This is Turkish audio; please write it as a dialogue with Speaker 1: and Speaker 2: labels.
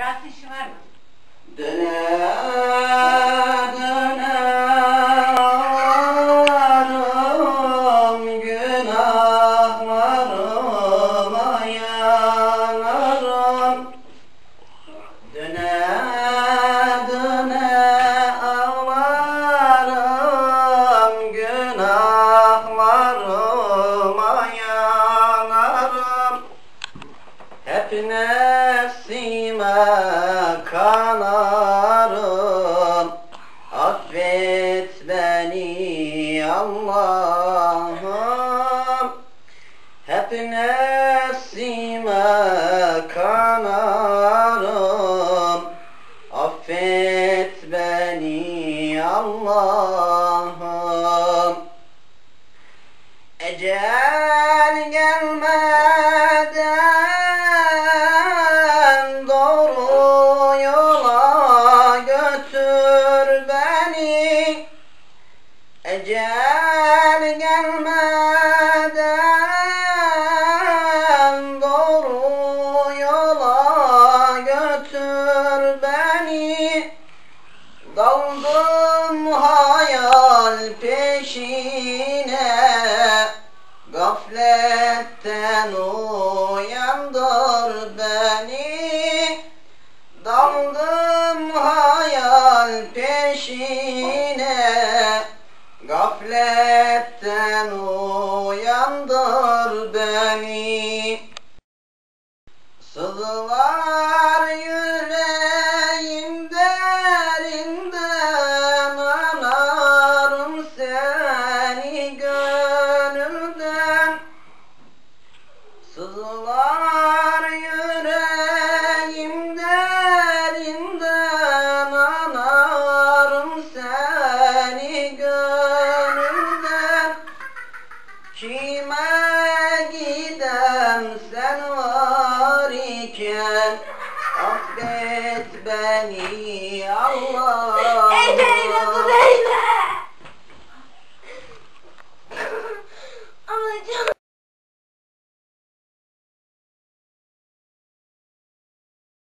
Speaker 1: Rahat işi var mı?
Speaker 2: Döne döne ağlarım günahlarıma yanarım Döne döne ağlarım günahlarıma yanarım hep nefsime kanarım Affet beni Allah'ım. Hep nefsime kanarım. Affet beni Allah'ım. Ecel gelmeden götür beni Ecel gelmeden doğru yola götür beni. Daldım hayal peşine Gafletten uyandır beni peşine Gafletten uyandır beni. Sızlar yüreğim derinden Anarım seni gönülden. Sızlar Kime gidem sen var iken Affet beni Allah
Speaker 1: Eyle eyle dur eyle.